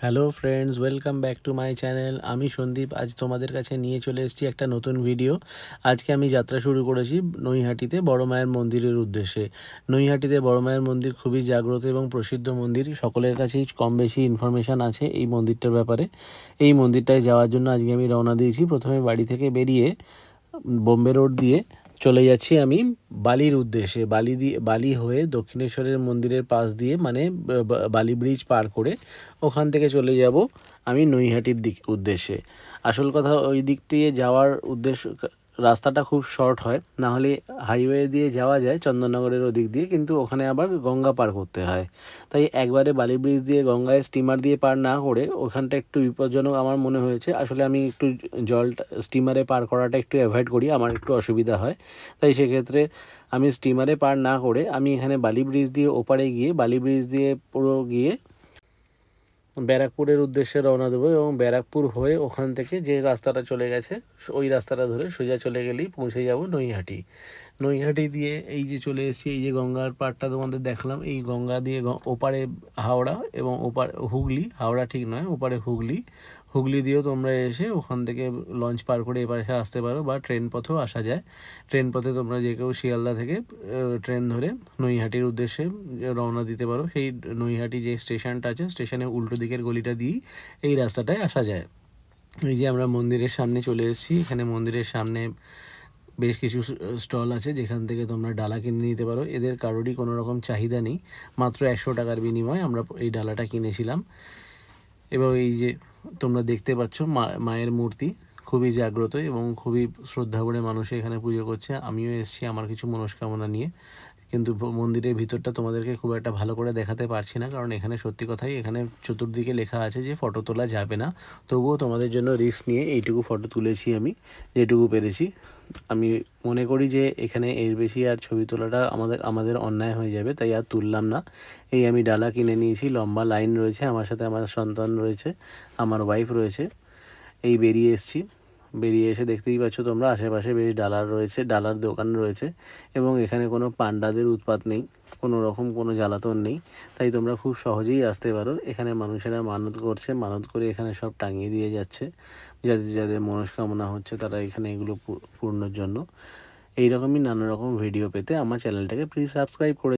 Hello friends welcome back to my channel আমি সন্দীপ, আজ তোমাদের কাছে নিয়ে চলে এসেছি একটা নতুন ভিডিও আজকে আমি যাত্রা শুরু করেছি নৈহাটিতে বড় মায়ের মন্দিরের উদ্দেশ্যে। নৈহাটিতে বড় মায়ের মন্দির খুবই জাগ্রত এবং প্রসিদ্ধ মন্দির। সকলের কাছেই কম বেশি ইনফরমেশান আছে এই মন্দিরটার ব্যাপারে। এই মন্দিরটায় যাওয়ার জন্য আজকে আমি রওনা দিয়েছি। প্রথমে বাড়ি থেকে বেরিয়ে বোম্বে রোড দিয়ে চলে যাচ্ছি আমি বালির উদ্দেশ্যে। বালি দিয়ে, বালি হয়ে দক্ষিণেশ্বরের মন্দিরের পাশ দিয়ে মানে বালি ব্রিজ পার করে ওখান থেকে চলে যাব আমি নৈহাটির দিক উদ্দেশ্যে। আসল কথা ওই দিক দিয়ে যাওয়ার উদ্দেশ্য রাস্তাটা খুব শর্ট হয়। না হলে হাইওয়ে দিয়ে যাওয়া যায় চন্দননগরের ওদিক দিয়ে, কিন্তু ওখানে আবার গঙ্গা পার করতে হয়। তাই একবারে বালি ব্রিজ দিয়ে, গঙ্গায় স্টিমার দিয়ে পার না করে ওখানটা একটু বিপজ্জনক আমার মনে হয়েছে। আসলে আমি একটু জলটা স্টিমারে পার করাটা একটু অ্যাভয়েড করি, আমার একটু অসুবিধা হয়। তাই সেক্ষেত্রে আমি স্টিমারে পার না করে আমি এখানে বালি ব্রিজ দিয়ে ওপারে গিয়ে, বালি ব্রিজ দিয়ে পুরো গিয়ে ব্যারাকপুরের উদ্দেশ্যে রওনা দেবো এবং ব্যারাকপুর হয়ে ওখান থেকে যে রাস্তাটা চলে গেছে ওই রাস্তাটা ধরে সোজা চলে গেলেই পৌঁছে যাব নৈহাটি। নৈহাটি দিয়ে এই যে চলে এসেছি, এই যে গঙ্গার পাড়টা তোমাদের দেখলাম, এই গঙ্গা দিয়ে ওপারে হাওড়া এবং ওপার হুগলি, হাওড়া ঠিক নয়, ওপারে হুগলি। হুগলি দিয়েও তোমরা এসে ওখান থেকে লঞ্চ পার করে এপারে আসতে পারো বা ট্রেন পথেও আসা যায়। ট্রেন পথে তোমরা যে কেউ শিয়ালদা থেকে ট্রেন ধরে নৈহাটির উদ্দেশ্যে রওনা দিতে পারো। সেই নৈহাটি যে স্টেশনটা আছে, স্টেশনে উল্টো দিকের গলিটা দিয়েই এই রাস্তাটায় আসা যায়। এই যে আমরা মন্দিরের সামনে চলে এসেছি। এখানে মন্দিরের সামনে বেশ কিছু স্টল আছে। যেখান থেকে তোমরা ডালা কিনে নিতে পারো। এদের কারোরই কোনো রকম চাহিদা নেই। মাত্র একশো টাকার বিনিময়ে আমরা এই ডালাটা কিনেছিলাম। এবং এই যে তোমরা দেখতে পাচ্ছ মায়ের মূর্তি খুবই জাগ্রত এবং খুবই শ্রদ্ধা করে মানুষ এখানে পুজো করছে। আমিও এসেছি আমার কিছু মনস্কামনা নিয়ে। কিন্তু মন্দিরের ভিতরটা তোমাদেরকে খুব একটা ভালো করে দেখাতে পারছি না। কারণ এখানে সত্যি কথাই এখানে চতুর্দিকে লেখা আছে যে ফটো তোলা যাবে না। তবুও তোমাদের জন্য রিস্ক নিয়ে এইটুকু ফটো তুলেছি আমি, যেটুকু পেরেছি। আমি মনে করি যে এখানে এর বেশি আর ছবি তোলাটা আমাদের আমাদের অন্যায় হয়ে যাবে, তাই আর তুললাম না। এই আমি ডালা কিনে নিয়েছি, লম্বা লাইন রয়েছে, আমার সাথে আমার সন্তান রয়েছে, আমার ওয়াইফ রয়েছে, এই বেরিয়ে এসেছি। বেরিয়ে এসে দেখতেই পাচ্ছ তোমরা, আশেপাশে বেশ ডালার রয়েছে, ডালার দোকান রয়েছে এবং এখানে কোনো পান্ডাদের উৎপাত নেই, কোনো রকম কোনো জ্বালাতন নেই, তাই তোমরা খুব সহজেই আসতে পারো। এখানে মানুষেরা মানত করছে, মানত করে এখানে সব টাঙিয়ে দিয়ে যাচ্ছে, যাদের যাদের মনস্কামনা হচ্ছে তারা এখানে এগুলো পূর্ণর জন্য। এই রকমই নানা রকম ভিডিও পেতে আমার চ্যানেলটাকে প্লিজ সাবস্ক্রাইব করে